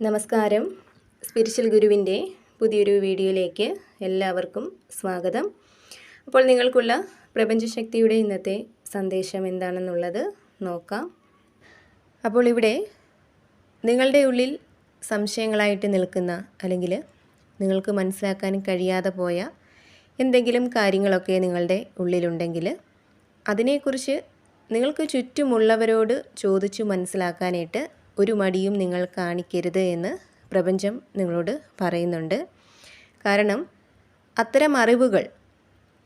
നമസ്കാരം. സ്പിരിച്വൽ ഗുരുവിന്റെ പുതിയൊരു വീഡിയോയിലേക്ക് എല്ലാവർക്കും സ്വാഗതം. അപ്പോൾ നിങ്ങൾക്കുള്ള പ്രപഞ്ചശക്തിയുടെ ഇന്നത്തെ സന്ദേശം എന്താണെന്നുള്ളത് നോക്കാം. അപ്പോൾ ഇവിടെ നിങ്ങളുടെ ഉള്ളിൽ സംശയങ്ങളായിട്ട് നിൽക്കുന്ന അല്ലെങ്കിൽ നിങ്ങൾക്ക് മനസ്സിലാക്കാൻ കഴിയാതെ പോയ എന്തെങ്കിലും കാര്യങ്ങളൊക്കെ നിങ്ങളുടെ ഉള്ളിലുണ്ടെങ്കിൽ അതിനെക്കുറിച്ച് നിങ്ങൾക്ക് ചുറ്റുമുള്ളവരോട് ചോദിച്ചു മനസ്സിലാക്കാനായിട്ട് ഒരു മടിയും നിങ്ങൾ കാണിക്കരുത് എന്ന് പ്രപഞ്ചം നിങ്ങളോട് പറയുന്നുണ്ട്. കാരണം അത്തരം അറിവുകൾ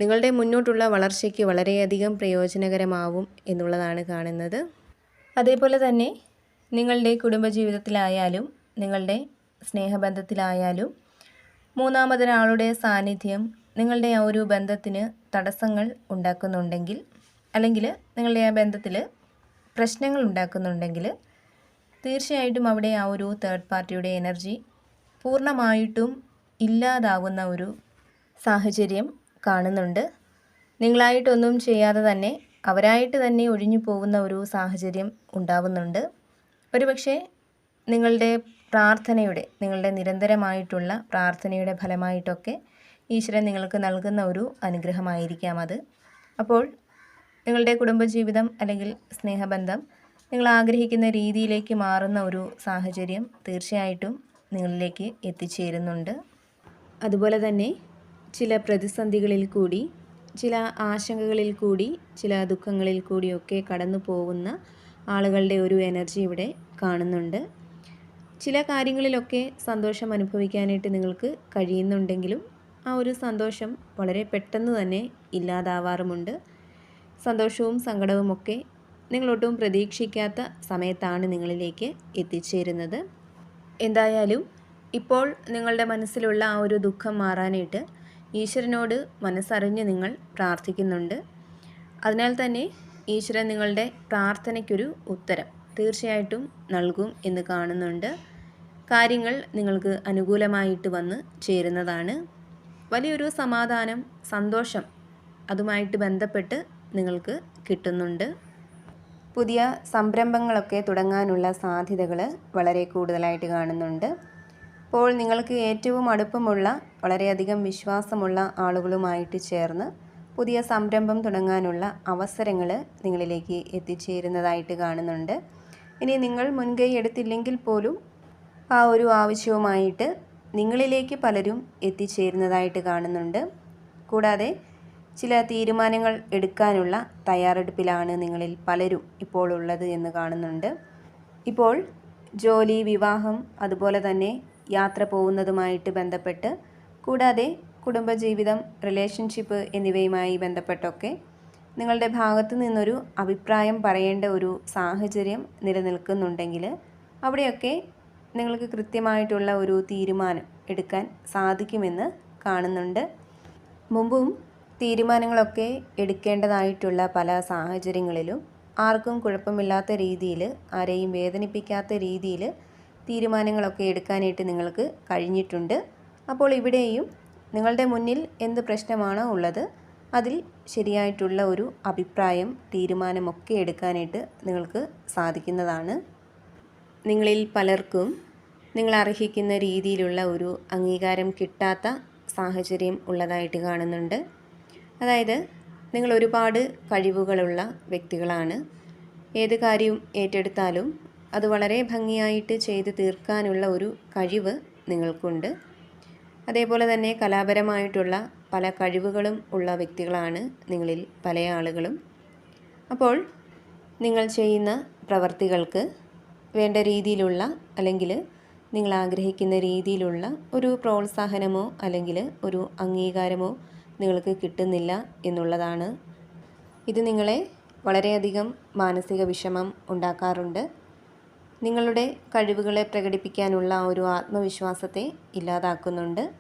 നിങ്ങളുടെ മുന്നോട്ടുള്ള വളർച്ചയ്ക്ക് വളരെയധികം പ്രയോജനകരമാവും എന്നുള്ളതാണ് കാണുന്നത്. അതേപോലെ തന്നെ നിങ്ങളുടെ കുടുംബജീവിതത്തിലായാലും നിങ്ങളുടെ സ്നേഹബന്ധത്തിലായാലും മൂന്നാമതൊരാളുടെ സാന്നിധ്യം നിങ്ങളുടെ ആ ഒരു ബന്ധത്തിന് തടസ്സങ്ങൾ ഉണ്ടാക്കുന്നുണ്ടെങ്കിൽ അല്ലെങ്കിൽ നിങ്ങളുടെ ആ ബന്ധത്തിൽ പ്രശ്നങ്ങൾ ഉണ്ടാക്കുന്നുണ്ടെങ്കിൽ തീർച്ചയായിട്ടും അവിടെ ആ ഒരു തേർഡ് പാർട്ടിയുടെ എനർജി പൂർണമായിട്ടും ഇല്ലാതാവുന്ന ഒരു സാഹചര്യം കാണുന്നുണ്ട്. നിങ്ങളായിട്ടൊന്നും ചെയ്യാതെ തന്നെ അവരായിട്ട് തന്നെ ഒഴിഞ്ഞു പോകുന്ന ഒരു സാഹചര്യം ഉണ്ടാവുന്നുണ്ട്. ഒരുപക്ഷെ നിങ്ങളുടെ പ്രാർത്ഥനയുടെ നിങ്ങളുടെ നിരന്തരമായിട്ടുള്ള പ്രാർത്ഥനയുടെ ഫലമായിട്ടൊക്കെ ഈശ്വരൻ നിങ്ങൾക്ക് നൽകുന്ന ഒരു അനുഗ്രഹമായിരിക്കാം അത്. അപ്പോൾ നിങ്ങളുടെ കുടുംബജീവിതം അല്ലെങ്കിൽ സ്നേഹബന്ധം നിങ്ങൾ ആഗ്രഹിക്കുന്ന രീതിയിലേക്ക് മാറുന്ന ഒരു സാഹചര്യം തീർച്ചയായിട്ടും നിങ്ങളിലേക്ക് എത്തിച്ചേരുന്നുണ്ട്. അതുപോലെ തന്നെ ചില പ്രതിസന്ധികളിൽ കൂടി ചില ആശങ്കകളിൽ കൂടി ചില ദുഃഖങ്ങളിൽ കൂടിയൊക്കെ കടന്നു പോകുന്ന ആളുകളുടെ ഒരു എനർജി ഇവിടെ കാണുന്നുണ്ട്. ചില കാര്യങ്ങളിലൊക്കെ സന്തോഷം അനുഭവിക്കാനായിട്ട് നിങ്ങൾക്ക് കഴിയുന്നുണ്ടെങ്കിലും ആ ഒരു സന്തോഷം വളരെ പെട്ടെന്ന് തന്നെ ഇല്ലാതാവാറുമുണ്ട്. സന്തോഷവും സങ്കടവുമൊക്കെ നിങ്ങളൊട്ടും പ്രതീക്ഷിക്കാത്ത സമയത്താണ് നിങ്ങളിലേക്ക് എത്തിച്ചേരുന്നത്. എന്തായാലും ഇപ്പോൾ നിങ്ങളുടെ മനസ്സിലുള്ള ആ ഒരു ദുഃഖം മാറാനായിട്ട് ഈശ്വരനോട് മനസ്സറിഞ്ഞ് നിങ്ങൾ പ്രാർത്ഥിക്കുന്നുണ്ട്. അതിനാൽ തന്നെ ഈശ്വരൻ നിങ്ങളുടെ പ്രാർത്ഥനയ്ക്കൊരു ഉത്തരം തീർച്ചയായിട്ടും നൽകും എന്ന് കാണുന്നുണ്ട്. കാര്യങ്ങൾ നിങ്ങൾക്ക് അനുകൂലമായിട്ട് വന്ന് ചേരുന്നതാണ്. വലിയൊരു സമാധാനം സന്തോഷം അതുമായിട്ട് ബന്ധപ്പെട്ട് നിങ്ങൾക്ക് കിട്ടുന്നുണ്ട്. പുതിയ സംരംഭങ്ങളൊക്കെ തുടങ്ങാനുള്ള സാധ്യതകൾ വളരെ കൂടുതലായിട്ട് കാണുന്നുണ്ട്. അപ്പോൾ നിങ്ങൾക്ക് ഏറ്റവും അടുപ്പമുള്ള വളരെയധികം വിശ്വാസമുള്ള ആളുകളുമായിട്ട് ചേർന്ന് പുതിയ സംരംഭം തുടങ്ങാനുള്ള അവസരങ്ങൾ നിങ്ങളിലേക്ക് എത്തിച്ചേരുന്നതായിട്ട് കാണുന്നുണ്ട്. ഇനി നിങ്ങൾ മുൻകൈ എടുത്തില്ലെങ്കിൽ പോലും ആ ഒരു ആവശ്യവുമായിട്ട് നിങ്ങളിലേക്ക് പലരും എത്തിച്ചേരുന്നതായിട്ട് കാണുന്നുണ്ട്. കൂടാതെ ചില തീരുമാനങ്ങൾ എടുക്കാനുള്ള തയ്യാറെടുപ്പിലാണ് നിങ്ങളിൽ പലരും ഇപ്പോൾ ഉള്ളത് എന്ന് കാണുന്നുണ്ട്. ഇപ്പോൾ ജോലി വിവാഹം അതുപോലെ തന്നെ യാത്ര പോകുന്നതുമായിട്ട് ബന്ധപ്പെട്ട് കൂടാതെ കുടുംബജീവിതം റിലേഷൻഷിപ്പ് എന്നിവയുമായി ബന്ധപ്പെട്ടൊക്കെ നിങ്ങളുടെ ഭാഗത്തു നിന്നൊരു അഭിപ്രായം പറയേണ്ട ഒരു സാഹചര്യം നിലനിൽക്കുന്നുണ്ടെങ്കിൽ അവിടെയൊക്കെ നിങ്ങൾക്ക് കൃത്യമായിട്ടുള്ള ഒരു തീരുമാനം എടുക്കാൻ സാധിക്കുമെന്ന് കാണുന്നുണ്ട്. മുമ്പും തീരുമാനങ്ങളൊക്കെ എടുക്കേണ്ടതായിട്ടുള്ള പല സാഹചര്യങ്ങളിലും ആർക്കും കുഴപ്പമില്ലാത്ത രീതിയിൽ ആരെയും വേദനിപ്പിക്കാത്ത രീതിയിൽ തീരുമാനങ്ങളൊക്കെ എടുക്കാനായിട്ട് നിങ്ങൾക്ക് കഴിഞ്ഞിട്ടുണ്ട്. അപ്പോൾ ഇവിടെയും നിങ്ങളുടെ മുന്നിൽ എന്ത് പ്രശ്നമാണോ ഉള്ളത് അതിൽ ശരിയായിട്ടുള്ള ഒരു അഭിപ്രായം തീരുമാനമൊക്കെ എടുക്കാനായിട്ട് നിങ്ങൾക്ക് സാധിക്കുന്നതാണ്. നിങ്ങളിൽ പലർക്കും നിങ്ങൾ അർഹിക്കുന്ന രീതിയിലുള്ള ഒരു അംഗീകാരം കിട്ടാത്ത സാഹചര്യം ഉള്ളതായിട്ട് കാണുന്നുണ്ട്. അതായത് നിങ്ങൾ ഒരുപാട് കഴിവുകളുള്ള വ്യക്തികളാണ്. ഏത് കാര്യവും ഏറ്റെടുത്താലും അത് വളരെ ഭംഗിയായിട്ട് ചെയ്ത് തീർക്കാനുള്ള ഒരു കഴിവ് നിങ്ങൾക്കുണ്ട്. അതേപോലെ തന്നെ കലാപരമായിട്ടുള്ള പല കഴിവുകളും ഉള്ള വ്യക്തികളാണ് നിങ്ങളിൽ പല ആളുകളും. അപ്പോൾ നിങ്ങൾ ചെയ്യുന്ന പ്രവർത്തികൾക്ക് വേണ്ട രീതിയിലുള്ള അല്ലെങ്കിൽ നിങ്ങൾ ആഗ്രഹിക്കുന്ന രീതിയിലുള്ള ഒരു പ്രോത്സാഹനമോ അല്ലെങ്കിൽ ഒരു അംഗീകാരമോ നിങ്ങൾക്ക് കിട്ടുന്നില്ല എന്നുള്ളതാണ്. ഇത് നിങ്ങളെ വളരെയധികം മാനസിക വിഷമം ഉണ്ടാക്കാറുണ്ട്. നിങ്ങളുടെ കഴിവുകളെ പ്രകടിപ്പിക്കാനുള്ള ഒരു ആത്മവിശ്വാസത്തെ ഇല്ലാതാക്കുന്നുണ്ട്.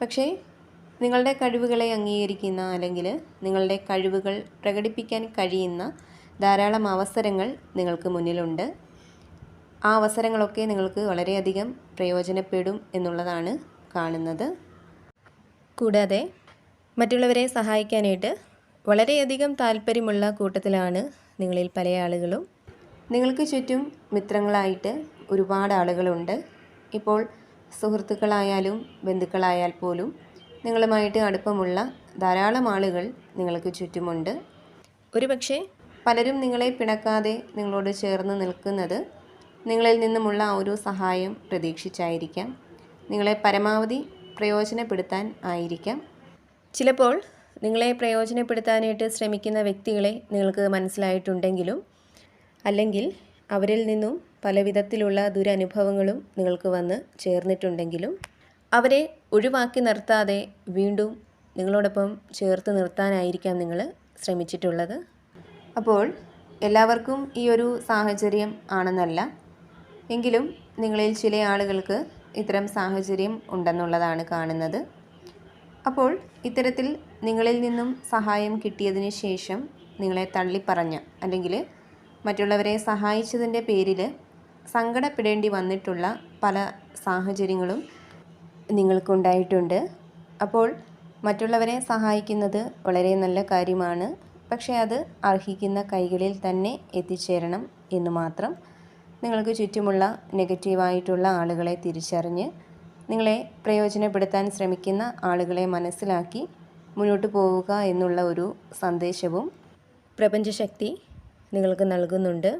പക്ഷേ നിങ്ങളുടെ കഴിവുകളെ അംഗീകരിക്കുന്ന അല്ലെങ്കിൽ നിങ്ങളുടെ കഴിവുകൾ പ്രകടിപ്പിക്കാൻ കഴിയുന്ന ധാരാളം അവസരങ്ങൾ നിങ്ങൾക്ക് മുന്നിലുണ്ട്. ആ അവസരങ്ങളൊക്കെ നിങ്ങൾക്ക് വളരെയധികം പ്രയോജനപ്പെടും എന്നുള്ളതാണ് കാണുന്നത്. കൂടാതെ മറ്റുള്ളവരെ സഹായിക്കാനായിട്ട് വളരെയധികം താല്പര്യമുള്ള കൂട്ടത്തിലാണ് നിങ്ങളിൽ പല ആളുകളും. നിങ്ങൾക്ക് ചുറ്റും മിത്രങ്ങളായിട്ട് ഒരുപാട് ആളുകളുണ്ട്. ഇപ്പോൾ സുഹൃത്തുക്കളായാലും ബന്ധുക്കളായാൽ പോലും നിങ്ങളുമായിട്ട് അടുപ്പമുള്ള ധാരാളം ആളുകൾ നിങ്ങൾക്ക് ചുറ്റുമുണ്ട്. ഒരുപക്ഷെ പലരും നിങ്ങളെ പിണക്കാതെ നിങ്ങളോട് ചേർന്ന് നിൽക്കുന്നത് നിങ്ങളിൽ നിന്നുമുള്ള ഒരു സഹായം പ്രതീക്ഷിച്ചായിരിക്കാം. നിങ്ങളെ പരമാവധി പ്രയോജനപ്പെടുത്താൻ ആയിരിക്കാം. ചിലപ്പോൾ നിങ്ങളെ പ്രയോജനപ്പെടുത്താനായിട്ട് ശ്രമിക്കുന്ന വ്യക്തികളെ നിങ്ങൾക്ക് മനസ്സിലായിട്ടുണ്ടെങ്കിലും അല്ലെങ്കിൽ അവരിൽ നിന്നും പല വിധത്തിലുള്ള ദുരനുഭവങ്ങളും നിങ്ങൾക്ക് വന്ന് ചേർന്നിട്ടുണ്ടെങ്കിലും അവരെ ഒഴിവാക്കി നിർത്താതെ വീണ്ടും നിങ്ങളോടൊപ്പം ചേർത്ത് നിർത്താനായിരിക്കാം നിങ്ങൾ ശ്രമിച്ചിട്ടുള്ളത്. അപ്പോൾ എല്ലാവർക്കും ഈ ഒരു സാഹചര്യം ആണെന്നല്ല എങ്കിലും നിങ്ങളിൽ ചില ആളുകൾക്ക് ഇത്തരം സാഹചര്യം ഉണ്ടെന്നുള്ളതാണ് കാണുന്നത്. അപ്പോൾ ഇത്തരത്തിൽ നിങ്ങളിൽ നിന്നും സഹായം കിട്ടിയതിന് ശേഷം നിങ്ങളെ തള്ളിപ്പറഞ്ഞ അല്ലെങ്കിൽ മറ്റുള്ളവരെ സഹായിച്ചതിന്റെ പേരിൽ സങ്കടപ്പെടേണ്ടി വന്നിട്ടുള്ള പല സാഹചര്യങ്ങളും നിങ്ങൾക്കുണ്ടായിട്ടുണ്ട്. അപ്പോൾ മറ്റുള്ളവരെ സഹായിക്കുന്നത് വളരെ നല്ല കാര്യമാണ്. പക്ഷേ അത് അർഹിക്കുന്ന കൈകളിൽ തന്നെ എത്തിച്ചേരണം എന്ന് മാത്രം നിങ്ങൾക്ക് ചുറ്റുമുള്ള നെഗറ്റീവായിട്ടുള്ള ആളുകളെ തിരിച്ചറിഞ്ഞ് നിങ്ങളെ പ്രയോജനപ്പെടുത്താൻ ശ്രമിക്കുന്ന ആളുകളെ മനസ്സിലാക്കി മുന്നോട്ട് പോവുക എന്നുള്ള ഒരു സന്ദേശവും പ്രപഞ്ചശക്തി നിങ്ങൾക്ക് നൽകുന്നുണ്ട്.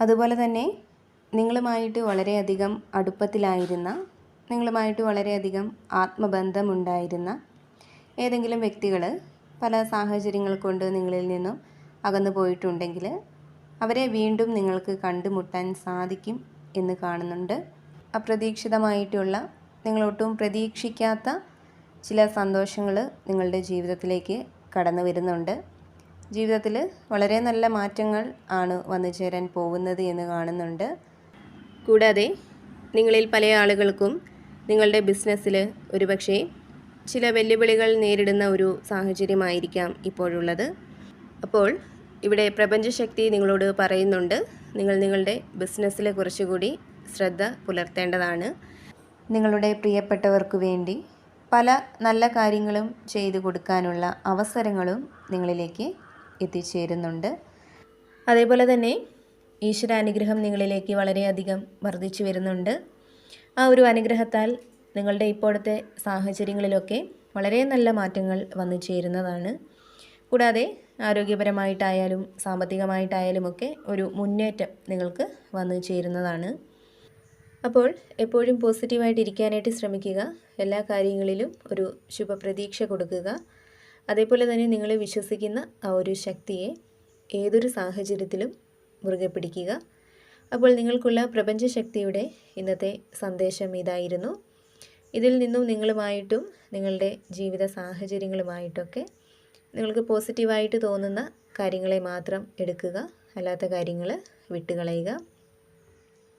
അതുപോലെ തന്നെ നിങ്ങളുമായിട്ട് വളരെയധികം അടുപ്പത്തിലായിരുന്ന നിങ്ങളുമായിട്ട് വളരെയധികം ആത്മബന്ധമുണ്ടായിരുന്ന ഏതെങ്കിലും വ്യക്തികൾ പല സാഹചര്യങ്ങൾ കൊണ്ട് നിങ്ങളിൽ നിന്നും അകന്നു പോയിട്ടുണ്ടെങ്കിൽ അവരെ വീണ്ടും നിങ്ങൾക്ക് കണ്ടുമുട്ടാൻ സാധിക്കും എന്ന് കാണുന്നുണ്ട്. അപ്രതീക്ഷിതമായിട്ടുള്ള നിങ്ങളൊട്ടും പ്രതീക്ഷിക്കാത്ത ചില സന്തോഷങ്ങൾ നിങ്ങളുടെ ജീവിതത്തിലേക്ക് കടന്നു വരുന്നുണ്ട്. ജീവിതത്തിൽ വളരെ നല്ല മാറ്റങ്ങൾ ആണ് വന്നു ചേരാൻ പോകുന്നത് എന്ന് കാണുന്നുണ്ട്. കൂടാതെ നിങ്ങളിൽ പല ആളുകൾക്കും നിങ്ങളുടെ ബിസിനസ്സിൽ ഒരുപക്ഷെ ചില വെല്ലുവിളികൾ നേരിടുന്ന ഒരു സാഹചര്യമായിരിക്കാം ഇപ്പോഴുള്ളത്. അപ്പോൾ ഇവിടെ പ്രപഞ്ചശക്തി നിങ്ങളോട് പറയുന്നുണ്ട്. നിങ്ങൾ നിങ്ങളുടെ ബിസിനസ്സിൽ കുറച്ചുകൂടി ശ്രദ്ധ പുലർത്തേണ്ടതാണ്. നിങ്ങളുടെ പ്രിയപ്പെട്ടവർക്ക് വേണ്ടി പല നല്ല കാര്യങ്ങളും ചെയ്തു കൊടുക്കാനുള്ള അവസരങ്ങളും നിങ്ങളിലേക്ക് എത്തിച്ചേരുന്നുണ്ട്. അതേപോലെ തന്നെ ഈശ്വരാനുഗ്രഹം നിങ്ങളിലേക്ക് വളരെയധികം വർദ്ധിച്ചു വരുന്നുണ്ട്. ആ ഒരു അനുഗ്രഹത്താൽ നിങ്ങളുടെ ഇപ്പോഴത്തെ സാഹചര്യങ്ങളിലൊക്കെ വളരെ നല്ല മാറ്റങ്ങൾ വന്നു ചേരുന്നതാണ്. കൂടാതെ ആരോഗ്യപരമായിട്ടായാലും സാമ്പത്തികമായിട്ടായാലുമൊക്കെ ഒരു മുന്നേറ്റം നിങ്ങൾക്ക് വന്നു ചേരുന്നതാണ്. അപ്പോൾ എപ്പോഴും പോസിറ്റീവായിട്ട് ഇരിക്കാനായിട്ട് ശ്രമിക്കുക. എല്ലാ കാര്യങ്ങളിലും ഒരു ശുഭപ്രതീക്ഷ കൊടുക്കുക. അതേപോലെ തന്നെ നിങ്ങൾ വിശ്വസിക്കുന്ന ആ ഒരു ശക്തിയെ ഏതൊരു സാഹചര്യത്തിലും മുറുകെ പിടിക്കുക. അപ്പോൾ നിങ്ങൾക്കുള്ള പ്രപഞ്ചശക്തിയുടെ ഇന്നത്തെ സന്ദേശം ഇതായിരുന്നു. ഇതിൽ നിന്നും നിങ്ങളുമായിട്ടും നിങ്ങളുടെ ജീവിത സാഹചര്യങ്ങളുമായിട്ടൊക്കെ നിങ്ങൾക്ക് പോസിറ്റീവായിട്ട് തോന്നുന്ന കാര്യങ്ങളെ മാത്രം എടുക്കുക. അല്ലാത്ത കാര്യങ്ങൾ വിട്ടുകളയുക.